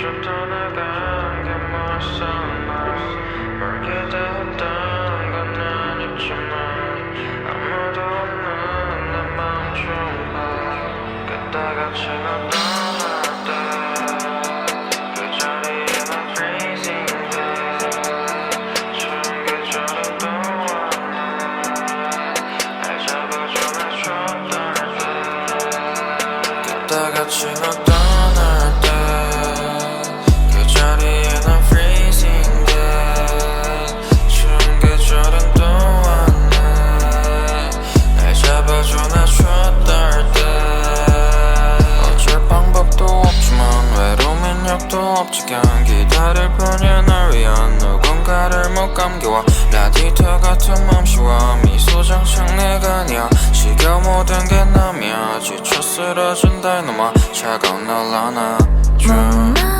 어쩔 떠나간 게 멋있어 멀게 됐던 건 아니지만 아무도 없는 내 마음 좀 그때 같이 너떠 그냥 기다릴 뿐이야 날 위한 누군가를 못 감겨와 라디터 같은 맘씨와 미소 장착 내가 아니야. 지겨 모든 게 남이야 지쳐 쓰러진 달놈아. 차가운 날 안아줘